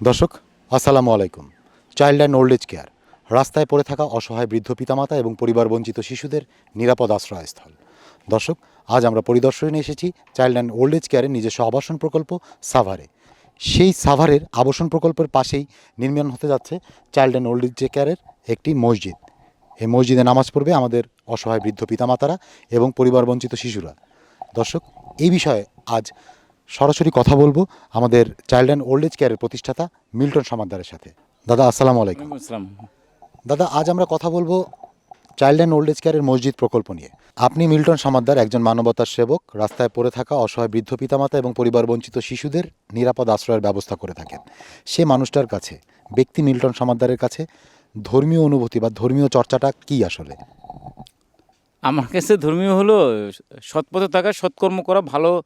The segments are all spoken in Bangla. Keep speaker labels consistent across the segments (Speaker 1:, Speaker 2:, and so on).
Speaker 1: দর্শক, আসসালামু আলাইকুম। Child and old age care, রাস্তায় পড়ে থাকা অসহায় বৃদ্ধ পিতামাতা এবং পরিবার বঞ্চিত শিশুদের নিরাপদ আশ্রয়স্থল। দর্শক, আজ আমরা পরিদর্শনে এসেছি চাইল্ড অ্যান্ড ওল্ড এজ কেয়ারের নিজস্ব আবাসন প্রকল্প সাভারে। সেই সাভারের আবাসন প্রকল্পের পাশেই নির্মাণ হতে যাচ্ছে চাইল্ড অ্যান্ড ওল্ড এজ কেয়ারের একটি মসজিদ। এই মসজিদে নামাজ পড়বে আমাদের অসহায় বৃদ্ধ পিতামাতারা এবং পরিবার বঞ্চিত শিশুরা। দর্শক, এই বিষয়ে আজ সরাসরি কথা বলব আমাদের চাইল্ড অ্যান্ড ওল্ড এজ কেয়ারের প্রতিষ্ঠাতা মিল্টন সমাদ্দারের সাথে। দাদা আসসালামু আলাইকুম।
Speaker 2: আসসালাম।
Speaker 1: দাদা আজ আমরা কথা বলব চাইল্ড অ্যান্ড ওল্ড এজ কেয়ারের মসজিদ প্রকল্প নিয়ে। আপনি মিল্টন সমাদ্দার একজন মানবতার সেবক রাস্তায় পড়ে থাকা অসহায় বৃদ্ধ পিতামাতা এবং পরিবার বঞ্চিত শিশুদের নিরাপদ আশ্রয়ের ব্যবস্থা করে থাকেন। সে মানুষটার কাছে ব্যক্তি মিল্টন সমাদ্দারের কাছে ধর্মীয় অনুভূতি বা ধর্মীয় চর্চাটা কি আসলে?
Speaker 2: আমার কাছে ধর্মীয় হলো সৎপথে থাকা সৎকর্ম করা ভালো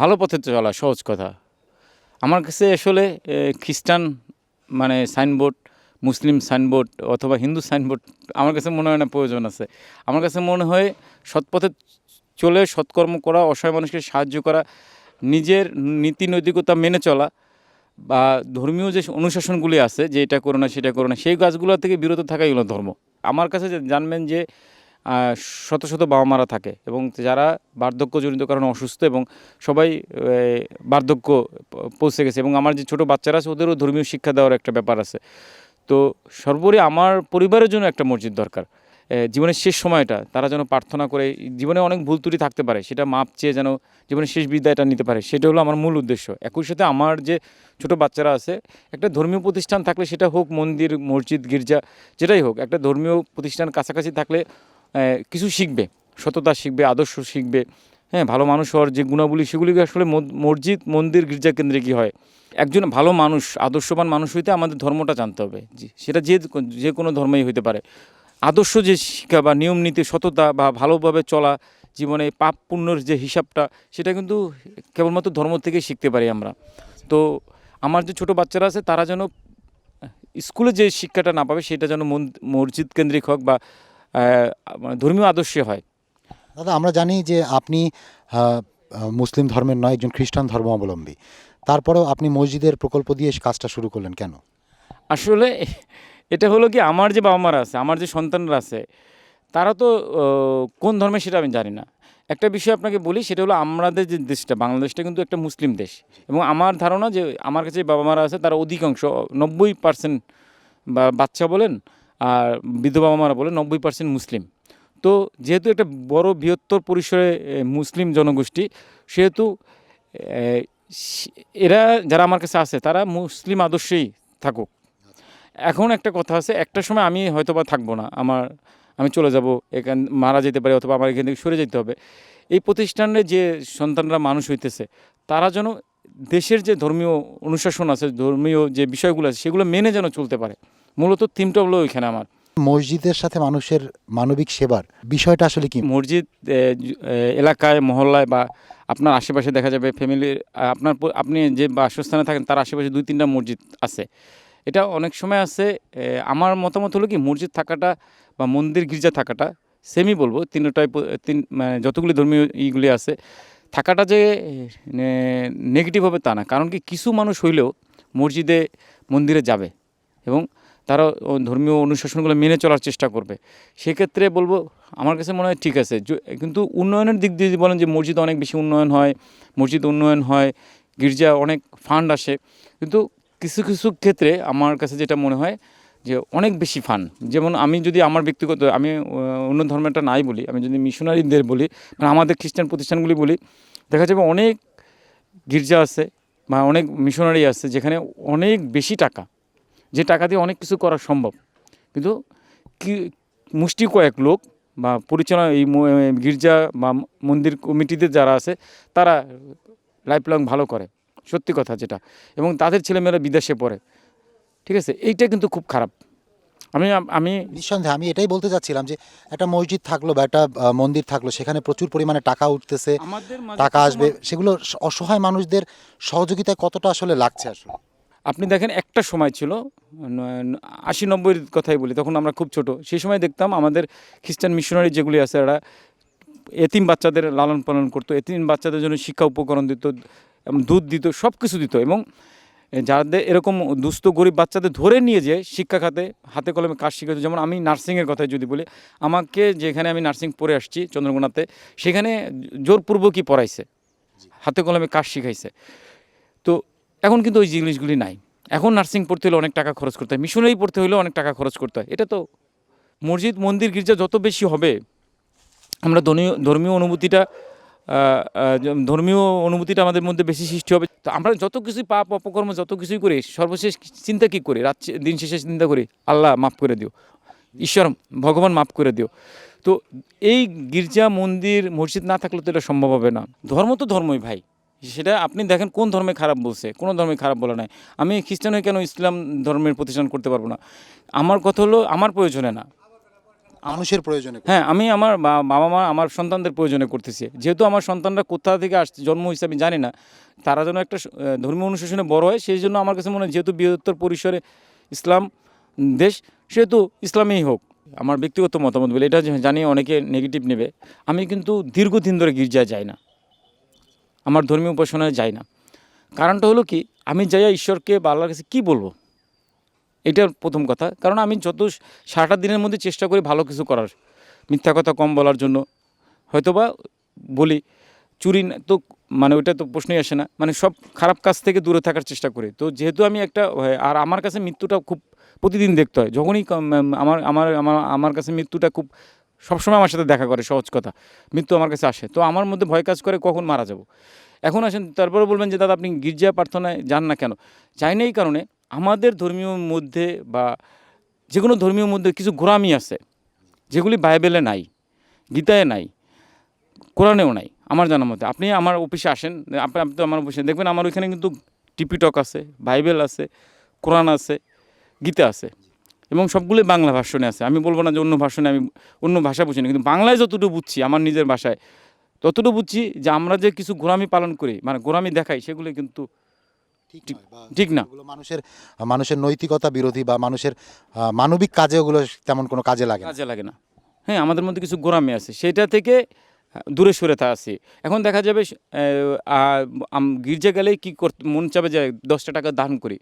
Speaker 2: ভালো পথে চলা, সহজ কথা। আমার কাছে আসলে খ্রিস্টান মানে সাইনবোর্ড, মুসলিম সাইনবোর্ড অথবা হিন্দু সাইনবোর্ড আমার কাছে মনে হয় না প্রয়োজন আছে। আমার কাছে মনে হয় সৎ পথে চলে, সৎকর্ম করা, অসহায় মানুষকে সাহায্য করা, নিজের নীতি নৈতিকতা মেনে চলা বা ধর্মীয় যে অনুশাসনগুলি আছে, যে এটা করো না, সেটা করো না, সেই গাছগুলো থেকে বিরত থাকাই হলো ধর্ম। আমার কাছে জানবেন যে শত শত বাবা মারা থাকে এবং যারা বার্ধক্যজনিত কারণে অসুস্থ এবং সবাই বার্ধক্য পৌঁছে গেছে এবং আমার যে ছোট বাচ্চারা আছে ওদেরও ধর্মীয় শিক্ষা দেওয়ার একটা ব্যাপার আছে। তো সর্বোপরি আমার পরিবারের জন্য একটা মসজিদ দরকার। জীবনের শেষ সময়টা তারা যেন প্রার্থনা করে, জীবনে অনেক ভুল ত্রুটি থাকতে পারে, সেটা মাপ চেয়ে যেন জীবনের শেষ বিদায়টা নিতে পারে, সেটা হলো আমার মূল উদ্দেশ্য। একই সাথে আমার যে ছোট বাচ্চারা আছে, একটা ধর্মীয় প্রতিষ্ঠান থাকলে সেটা হোক মন্দির, মসজিদ, গির্জা, যেটাই হোক, একটা ধর্মীয় প্রতিষ্ঠান কাছাকাছি থাকলে কিছু শিখবে, সততা শিখবে, আদর্শ শিখবে। হ্যাঁ ভালো মানুষ হওয়ার যে গুণাবলী সেগুলি আসলে মসজিদ, মন্দির গির্জা কেন্দ্রে কী হয়? একজন ভালো মানুষ, আদর্শবান মানুষ হইতে আমাদের ধর্মটা জানতে হবে। সেটা যে যে কোনো ধর্মেই হইতে পারে। আদর্শ যে শিক্ষা বা নিয়ম নীতি, সততা বা ভালোভাবে চলা জীবনে পাপ পুণ্যর যে হিসাবটা, সেটা কিন্তু কেবলমাত্র ধর্ম থেকেই শিখতে পারি আমরা। তো আমার যে ছোট বাচ্চারা আছে, তারা যেন স্কুলে যে শিক্ষাটা না পাবে, সেটা যেন মসজিদ কেন্দ্রিক হোক বা ধর্মীয় আদর্শে হয়।
Speaker 1: দাদা আমরা জানি যে আপনি মুসলিম ধর্মের নয় একজন খ্রিস্টান ধর্মাবলম্বী। তারপরেও আপনি মসজিদের প্রকল্প দিয়ে কাজটা শুরু করলেন কেন?
Speaker 2: আসলে এটা হলো কি আমার যে বাবা মারা আছে আমার যে সন্তানরা আছে তারা তো কোন ধর্মে সেটা আমি জানি না। একটা বিষয় আপনাকে বলি সেটা হলো আমাদের যে দেশটা বাংলাদেশটা কিন্তু একটা মুসলিম দেশ। এবং আমার ধারণা যে আমার কাছে বাবা মারা আছে তারা অধিকাংশ নব্বই পার্সেন্ট বা বাচ্চা বলেন আর বৃদ্ধ বাবা মারা বলেন নব্বই পার্সেন্ট মুসলিম। তো যেহেতু একটা বড় বৃহত্তর পরিসরে মুসলিম জনগোষ্ঠী, সেহেতু এরা যারা আমার কাছে আছে, তারা মুসলিম আদর্শেই থাকুক। এখন একটা কথা আছে, একটা সময় আমি হয়তো বা থাকব না, আমার, আমি চলে যাব, এখান, মারা যেতে পারি অথবা আমার এখান থেকে সরে যেতে হবে। এই প্রতিষ্ঠানে যে সন্তানরা মানুষ হইতেছে, তারা যেন দেশের যে ধর্মীয় অনুশাসন আছে, ধর্মীয় যে বিষয়গুলো আছে, সেগুলো মেনে যেন চলতে পারে। মূলত থিমটা হলো ওইখানে আমার।
Speaker 1: মসজিদের সাথে মানুষের মানবিক সেবার বিষয়টা আসলে কি?
Speaker 2: মসজিদ এলাকায় মহল্লায় বা আপনার আশেপাশে দেখা যাবে ফ্যামিলির আপনার আপনি যে বাসস্থানে থাকেন তার আশেপাশে দুই তিনটা মসজিদ আছে। এটা অনেক সময় আছে আমার মতামত হলো কি মসজিদ থাকাটা বা মন্দির গির্জা থাকাটা সেমই বলব তিনটাই তিন মানে যতগুলি ধর্মীয় ইগুলি আছে থাকাটা যে নেগেটিভ হবে তা না। কারণ কি কিছু মানুষ হইলেও মসজিদে মন্দিরে যাবে এবং তারা ধর্মীয় অনুশাসনগুলো মেনে চলার চেষ্টা করবে। সেক্ষেত্রে বলব, আমার কাছে মনে হয় ঠিক আছে। কিন্তু উন্নয়নের দিক দিয়ে যদি বলেন যে মসজিদ অনেক বেশি উন্নয়ন হয়, মসজিদ উন্নয়ন হয়, গির্জা অনেক ফান্ড আসে, কিন্তু কিছু কিছু ক্ষেত্রে আমার কাছে যেটা মনে হয় যে অনেক বেশি ফান্ড। যেমন আমি যদি আমার ব্যক্তিগত, আমি অন্য ধর্মেরটা নাই বলি, আমি যদি মিশনারিদের বলি মানে আমাদের খ্রিস্টান প্রতিষ্ঠানগুলি বলি, দেখা যাবে অনেক গির্জা আছে বা অনেক মিশনারি আছে যেখানে অনেক বেশি টাকা যে টাকা দিয়ে অনেক কিছু করা সম্ভব। কিন্তু কি মুষ্টি কয়েক লোক বা পরিচালনা এই গির্জা বা মন্দির কমিটিতে যারা আছে তারা লাইফ লং ভালো করে। সত্যি কথা যেটা। এবং তাদের ছেলেমেয়েরা বিদেশে পড়ে। ঠিক আছে? এইটা কিন্তু খুব খারাপ। আমি আমি
Speaker 1: নিঃসন্দেহে আমি এটাই বলতে চাচ্ছিলাম যে একটা মসজিদ থাকল বা একটা মন্দির থাকল সেখানে প্রচুর পরিমাণে টাকা উঠতেছে টাকা আসবে সেগুলো অসহায় মানুষদের সহযোগিতায় কতটা আসলে লাগছে আসলে?
Speaker 2: আপনি দেখেন একটা সময় ছিল আশি নব্বইয়ের কথাই বলি, তখন আমরা খুব ছোট। সেই সময় দেখতাম আমাদের খ্রিস্টান মিশনারি যেগুলি আছে, এরা এতিম বাচ্চাদের লালন পালন করতো, এতিম বাচ্চাদের জন্য শিক্ষা উপকরণ দিত দুধ দিত সব কিছু দিত, এবং যাদের এরকম দুস্থ গরিব বাচ্চাদের ধরে নিয়ে যে শিক্ষা খাতে, হাতে কলমে কাজ শিখাতে, যেমন আমি নার্সিংয়ের কথাই যদি বলি, আমাকে যেখানে আমি নার্সিং পড়ে আসছি চন্দ্রকোনাতে, সেখানে জোরপূর্বকই পড়াইছে, হাতে কলমে কাজ শিখাইছে। তো এখন কিন্তু ওই জিনিসগুলি নাই। এখন নার্সিং পড়তে হলে অনেক টাকা খরচ করতে হয়। মিশনারি পড়তে হলে অনেক টাকা খরচ করতে হয়। এটা তো মসজিদ, মন্দির, গির্জা যত বেশি হবে, আমরা ধর্মীয় ধর্মীয় অনুভূতিটা ধর্মীয় অনুভূতিটা আমাদের মধ্যে বেশি সৃষ্টি হবে। তো আমরা যত কিছুই পাপ, অপকর্ম যত কিছুই করি, সর্বশেষ চিন্তা কী করি? রাত দিন শেষে চিন্তা করি, আল্লাহ মাফ করে দিও। ঈশ্বর, ভগবান মাফ করে দিও। তো এই গির্জা, মন্দির, মসজিদ না থাকলে তো এটা সম্ভব হবে না। ধর্ম তো ধর্মই ভাই। সেটা আপনি দেখেন কোন ধর্মে খারাপ বলছে কোনো ধর্মে খারাপ বলা নাই। আমি খ্রিস্টান হয়ে কেন ইসলাম ধর্মের প্রতিষ্ঠান করতে পারব না? আমার কথা হলো আমার প্রয়োজনে না।
Speaker 1: মানুষের প্রয়োজনে
Speaker 2: হ্যাঁ আমি আমার বাবা মা আমার সন্তানদের প্রয়োজনে করতেছি। যেহেতু আমার সন্তানরা কোথা থেকে আসছে জন্ম হিসাবে জানি না। তারা যেন একটা ধর্মীয় অনুশাসনে বড় হয় সেই জন্য আমার কাছে মনে হয় যেহেতু বৃহত্তর পরিসরে ইসলাম দেশ সেহেতু ইসলামেই হোক। আমার ব্যক্তিগত মতামত বলে এটা জানি অনেকে নেগেটিভ নেবে। আমি কিন্তু দীর্ঘদিন ধরে গির্জায় যাই না। আমার ধর্মীয় উপাসনায় যাই না। কারণটা হলো কি? আমি যাইয়া ঈশ্বরকে বা আল্লাহর কাছে কী বলব? এটা প্রথম কথা। কারণ আমি যত সারাটা দিনের মধ্যে চেষ্টা করি ভালো কিছু করার। মিথ্যা কথা কম বলার জন্য। হয়তোবা বলি, চুরি তো মানে ওইটা তো প্রশ্নই আসে না। মানে সব খারাপ কাজ থেকে দূরে থাকার চেষ্টা করি। তো যেহেতু আমি একটা আর আমার কাছে মৃত্যুটা খুব প্রতিদিন দেখতে হয়। যখনই আমার আমার আমার আমার কাছে মৃত্যুটা খুব সবসময় আমার সাথে দেখা করে, সহজ কথা। মৃত্যু আমার কাছে আসে। তো আমার মধ্যে ভয় কাজ করে কখন মারা যাব? এখন আসেন, তারপরে বলবেন যে, দাদা, আপনি গির্জা প্রার্থনায় যান না কেন? যাই না এই কারণে আমাদের ধর্মীয় মধ্যে বা যে কোনো ধর্মীয় মধ্যে কিছু গোড়ামি আছে, যেগুলি বাইবেলে নাই, গীতায় নাই, কোরআনেও নাই, আমার জানার মধ্যে আপনি আমার অফিসে আসেন, আপনি আপনি তো আমার অফিসে, দেখবেন আমার ওইখানে কিন্তু টিপিটক আছে, বাইবেল আছে, কোরআন আছে, গীতা আছে। এবং সবগুলোই বাংলা ভাষণে আছে। আমি বলব না যে অন্য ভাষণে আমি অন্য ভাষা বুঝি না কিন্তু বাংলায় যতটুকু বুঝছি আমার নিজের ভাষায় ততটুকু বুঝছি যে আমরা যে কিছু গোরামি পালন করি মানে গোরামি দেখাই সেগুলো কিন্তু
Speaker 1: ঠিক
Speaker 2: না।
Speaker 1: মানুষের মানুষের নৈতিকতা বিরোধী বা মানুষের মানবিক কাজে ওগুলো তেমন কোনো কাজে লাগে
Speaker 2: কাজে লাগে না। হ্যাঁ আমাদের মধ্যে কিছু গোরামি আছে সেটা থেকে দূরে সরে তা আছি। এখন দেখা যাবে গির্জা গেলেই কী করতে মন চাবে যে দশটা টাকা দান করি।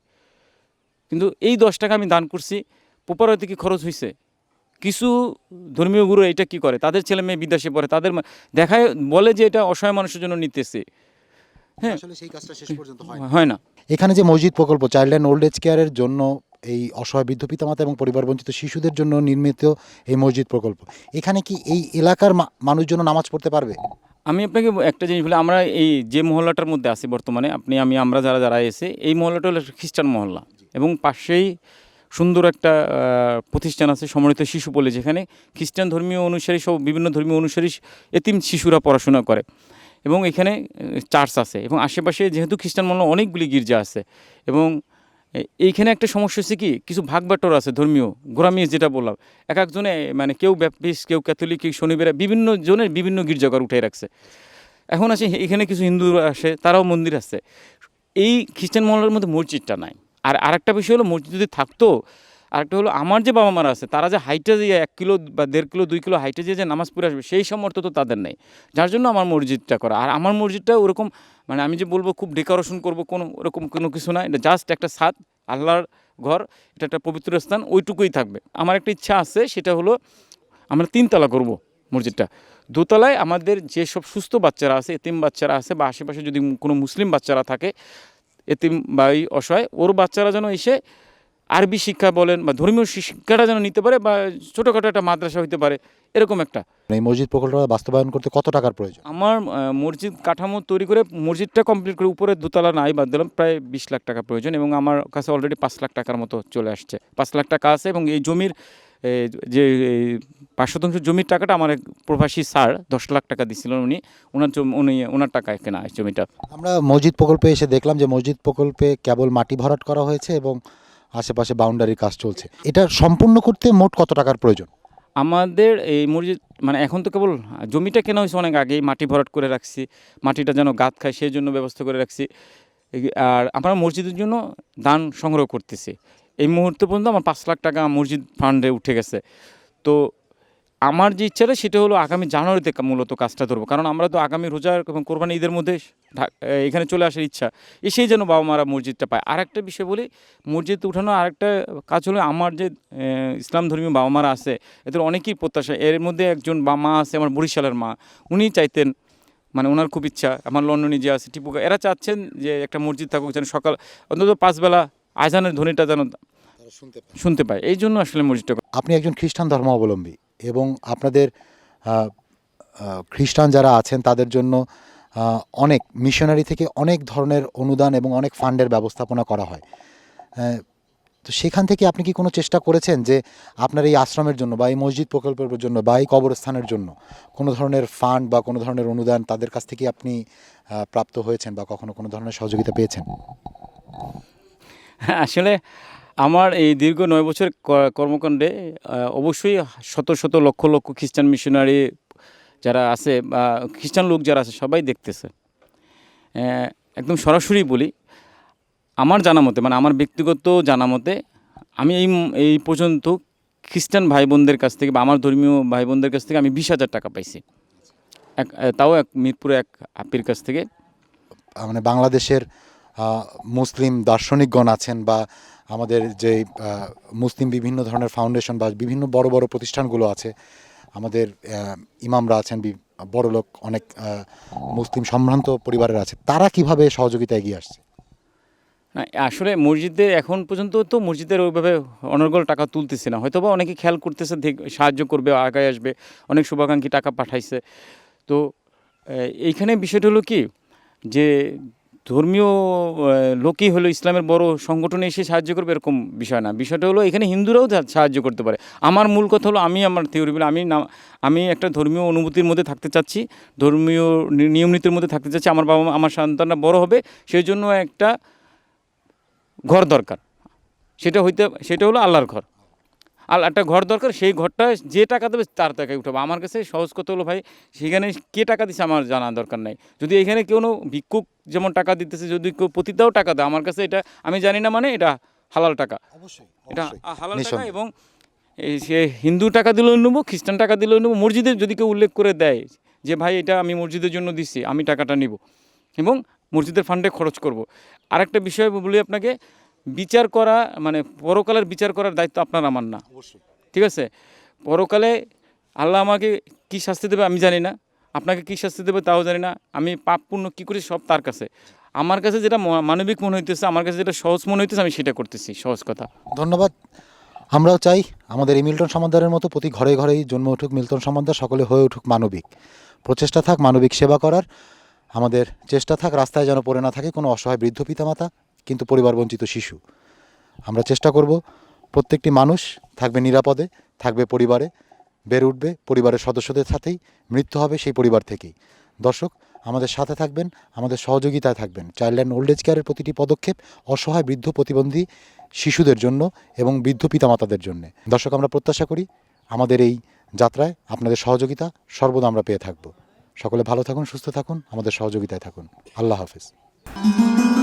Speaker 2: কিন্তু এই দশ টাকা আমি দান করছি প্রপার হয়তো কি খরচ হয়েছে কিছু ধর্মীয় গুরু এটা কি করে? তাদের ছেলে মেয়ে বিদেশে পড়ে তাদের দেখায় বলে যে এটা অসহায় মানুষের জন্য নিতেছে। হ্যাঁ।
Speaker 1: আসলে সেই কাজটা শেষ পর্যন্ত হয়
Speaker 2: হয় না।
Speaker 1: এখানে যে মসজিদ প্রকল্প চাইল্ড অ্যান্ড ওল্ড এজ কেয়ারের জন্য এই অসহায় বৃদ্ধ পিতামাতা এবং পরিবার বঞ্চিত শিশুদের জন্য নির্মিত এই মসজিদ প্রকল্প এখানে কি এই এলাকার মা- মানুষজন নামাজ পড়তে পারবে?
Speaker 2: আমি আপনাকে একটা জিনিস বলি আমরা এই যে মহল্লাটার মধ্যে আছি বর্তমানে আপনি আমি আমরা যারা যারা এসে এই মহল্লাটা হলো খ্রিস্টান মহল্লা এবং পাশেই সুন্দর একটা প্রতিষ্ঠান আছে সমন্বিত শিশু বলে, যেখানে খ্রিস্টান ধর্মীয় অনুসারী সব বিভিন্ন ধর্মীয় অনুসারী এতিম শিশুরা পড়াশোনা করে। এবং এখানে চার্চ আছে এবং আশেপাশে যেহেতু খ্রিস্টান মহল্লা অনেকগুলি গির্জা আছে এবং এইখানে একটা সমস্যা হচ্ছে কি, কিছু ভাগ বাটর আছে ধর্মীয় গোরামিয়ে যেটা বললাম। এক একজনে মানে কেউ ব্যাপটিস্ট, কেউ ক্যাথলিক, কেউ শনিবার, বিভিন্ন জনের বিভিন্ন গির্জাঘর উঠে রাখছে। এখন আছে এখানে কিছু হিন্দুরা আসে, তারাও মন্দির আছে। এই খ্রিস্টান মহলের মধ্যে মসজিদটা নাই। আর আরেকটা বিষয় হলো মসজিদ যদি থাকতো, আরেকটা হলো আমার যে বাবা মারা আছে, তারা যে হাইটে দিয়ে এক কিলো বা দেড় কিলো, দুই কিলো হাইটে যে নামাজ পড়ে আসবে, সেই সামর্থ্য তো তাদের নেই। যার জন্য আমার মসজিদটা করা। আর আমার মসজিদটা ওরকম মানে আমি যে বলব খুব ডেকোরেশন করব, কোনো ওরকম কোনো কিছু না, এটা জাস্ট একটা ছাদ, আল্লাহর ঘর, এটা একটা পবিত্র স্থান, ওইটুকুই থাকবে। আমার একটা ইচ্ছা আছে, সেটা হলো আমরা তিনতলা করব মসজিদটা। দোতলায় আমাদের যেসব সুস্থ বাচ্চারা আছে, এতিম বাচ্চারা আছে বা আশেপাশে যদি কোনো মুসলিম বাচ্চারা থাকে এতিম বা এই অসহায় ওর বাচ্চারা যেন এসে আরবি শিক্ষা বলেন বা ধর্মীয় শিক্ষাটা যেন নিতে পারে বা ছোটোখাটো একটা মাদ্রাসা হইতে পারে এরকম একটা।
Speaker 1: এই মসজিদ প্রকল্পটা বাস্তবায়ন করতে কত টাকার প্রয়োজন?
Speaker 2: আমার মসজিদ কাঠামো তৈরি করে মসজিদটা কমপ্লিট করে উপরে দোতলা নাই বাদ দিলাম প্রায় বিশ লাখ টাকা প্রয়োজন এবং আমার কাছে অলরেডি পাঁচ লাখ টাকার মতো চলে আসছে। পাঁচ লাখ টাকা আছে এবং এই জমির যে এই পাঁচ শতাংশ জমির টাকাটা আমার এক প্রবাসী স্যার দশ লাখ টাকা দিছিলেন উনি ওনার উনি ওনার টাকায় কেনা জমিটা।
Speaker 1: আমরা মসজিদ প্রকল্পে এসে দেখলাম যে মসজিদ প্রকল্পে কেবল মাটি ভরাট করা হয়েছে এবং আশেপাশে বাউন্ডারির কাজ চলছে। এটা সম্পূর্ণ করতে মোট কত টাকার প্রয়োজন?
Speaker 2: আমাদের এই মসজিদ মানে এখন তো কেবল জমিটা কেনা হয়েছে অনেক আগেই মাটি ভরাট করে রাখছি মাটিটা যেন গাত খায় সেই জন্য ব্যবস্থা করে রাখছি। আর আমরা মসজিদের জন্য দান সংগ্রহ করতেছি। এই মুহূর্তে পর্যন্ত আমার পাঁচ লাখ টাকা মসজিদ ফান্ডে উঠে গেছে। তো আমার যে ইচ্ছাটা সেটা হলো আগামী জানুয়ারিতে মূলত কাজটা ধরবো। কারণ আমরা তো আগামী রোজার এবং কোরবানি ঈদের মধ্যে এখানে চলে আসার ইচ্ছা। এসেই যেন বাবা মারা মসজিদটা পায়। আর একটা বিষয় বলি, মসজিদ উঠানো আরেকটা কাজ হলো আমার যে ইসলাম ধর্মীয় বাবা মারা আছে, এদের অনেকেই প্রত্যাশা। এর মধ্যে একজন বা মা আছে আমার বরিশালের মা। উনি চাইতেন মানে ওনার খুব ইচ্ছা। আমার লন্ডনে যে আছে টিপুকা এরা চাচ্ছেন যে একটা মসজিদ থাকুক যেন সকাল, অন্তত পাঁচবেলা আজানের ধ্বনিটা যেন শুনতে পায়। এই জন্য আসলে মসজিদটা
Speaker 1: আপনি একজন খ্রিস্টান ধর্মাবলম্বী এবং আপনাদের খ্রিস্টান যারা আছেন তাদের জন্য অনেক মিশনারি থেকে অনেক ধরনের অনুদান এবং অনেক ফান্ডের ব্যবস্থাপনা করা হয়। তো সেখান থেকে আপনি কি কোনো চেষ্টা করেছেন যে আপনার এই আশ্রমের জন্য বা এই মসজিদ প্রকল্পের জন্য বা এই কবরস্থানের জন্য কোনো ধরনের ফান্ড বা কোনো ধরনের অনুদান তাদের কাছ থেকে আপনি প্রাপ্ত হয়েছেন বা কখনো কোনো ধরনের সহযোগিতা পেয়েছেন?
Speaker 2: আসলে আমার এই দীর্ঘ নয় বছর কর্মকাণ্ডে অবশ্যই শত শত লক্ষ লক্ষ খ্রিস্টান মিশনারি যারা আছে বা খ্রিস্টান লোক যারা আছে সবাই দেখতেছে। একদম সরাসরি বলি, আমার জানা মতে মানে আমার ব্যক্তিগত জানা মতে, আমি এই এই পর্যন্ত খ্রিস্টান ভাই বোনদের কাছ থেকে বা আমার ধর্মীয় ভাই বোনদের কাছ থেকে আমি বিশ হাজার টাকা পাইছি। এক তাও এক মিরপুরে এক আপির কাছ থেকে।
Speaker 1: মানে বাংলাদেশের মুসলিম দার্শনিকগণ আছেন বা আমাদের যে মুসলিম বিভিন্ন ধরনের ফাউন্ডেশন বা বিভিন্ন বড় বড় প্রতিষ্ঠানগুলো আছে, আমাদের ইমামরা আছেন বড় লোক, অনেক মুসলিম সম্ভ্রান্ত পরিবারের আছে, তারা কীভাবে সহযোগিতা এগিয়ে আসছে?
Speaker 2: আসলে মসজিদে এখন পর্যন্ত তো মসজিদের ওইভাবে অনর্গল টাকা তুলতেছে না। হয়তো বা অনেকে খেয়াল করতেছে সাহায্য করবে, আগায় আসবে, অনেক শুভাকাঙ্ক্ষী টাকা পাঠাইছে। তো এইখানে বিষয়টা হলো কি, যে ধর্মীয় লোকই হলো ইসলামের বড় সংগঠনে এসে সাহায্য করবে এরকম বিষয় না। বিষয়টা হলো এখানে হিন্দুরাও সাহায্য করতে পারে। আমার মূল কথা হলো আমি আমার থিওরি বলে আমি না আমি একটা ধর্মীয় অনুভূতির মধ্যে থাকতে চাচ্ছি, ধর্মীয় নিয়ম নীতির মধ্যে থাকতে চাচ্ছি, আমার বাবা আমার সন্তানরা বড় হবে, সেই জন্য একটা ঘর দরকার। সেটা হইতে সেটা হলো আল্লাহর ঘর। আর একটা ঘর দরকার সেই ঘরটা যে টাকা দেবে তার টাকায় উঠাবো। আমার কাছে সহজ কথা হলো ভাই সেখানে কে টাকা দিচ্ছে আমার জানা দরকার নাই। যদি এখানে কেউ ভিক্ষুক যেমন টাকা দিতেছে যদি কেউ পতিতাও টাকা দেয় আমার কাছে এটা আমি জানি না মানে এটা হালাল টাকা।
Speaker 1: অবশ্যই
Speaker 2: এটা হালাল টাকা এবং এই সে হিন্দু টাকা দিলেও নেব খ্রিস্টান টাকা দিলেও নেব মসজিদে যদি কেউ উল্লেখ করে দেয় যে ভাই এটা আমি মসজিদের জন্য দিচ্ছি আমি টাকাটা নিব এবং মসজিদের ফান্ডে খরচ করব। আরেকটা বিষয় বলি আপনাকে বিচার করা মানে পরকালের বিচার করার দায়িত্ব আপনার আমার না।
Speaker 1: অবশ্যই।
Speaker 2: ঠিক আছে? পরকালে আল্লাহ আমাকে কী শাস্তি দেবে আমি জানি না। আপনাকে কী শাস্তি দেবে তাও জানি না। আমি পাপ পুণ্য কী করি সব তার কাছে। আমার কাছে যেটা মানবিক মনে হইতেছে আমার কাছে যেটা সহজ মনে হইতেছে আমি সেটা করতেছি। সহজ কথা।
Speaker 1: ধন্যবাদ। আমরাও চাই আমাদের এই মিল্টন সমাদারের মতো প্রতি ঘরে ঘরেই জন্ম উঠুক মিল্টন সমাদার সকলে হয়ে উঠুক মানবিক। প্রচেষ্টা থাক মানবিক সেবা করার। আমাদের চেষ্টা থাক রাস্তায় যেন পড়ে না থাকে কোনো অসহায় বৃদ্ধ পিতামাতা। কিন্তু পরিবার বঞ্চিত শিশু। আমরা চেষ্টা করব প্রত্যেকটি মানুষ থাকবে নিরাপদে, থাকবে পরিবারে, বেড়ে উঠবে, পরিবারের সদস্যদের সাথেই মৃত্যু হবে সেই পরিবার থেকেই। দর্শক, আমাদের সাথে থাকবেন, আমাদের সহযোগিতায় থাকবেন। চাইল্ড অ্যান্ড ওল্ড এজ কেয়ারের প্রতিটি পদক্ষেপ অসহায়, বৃদ্ধ, প্রতিবন্ধী শিশুদের জন্য এবং বৃদ্ধ পিতামাতাদের জন্য। দর্শক, আমরা প্রত্যাশা করি আমাদের এই যাত্রায় আপনাদের সহযোগিতা সর্বদা আমরা পেয়ে থাকব। সকলে ভালো থাকুন, সুস্থ থাকুন, আমাদের সহযোগিতায় থাকুন। আল্লাহ হাফেজ।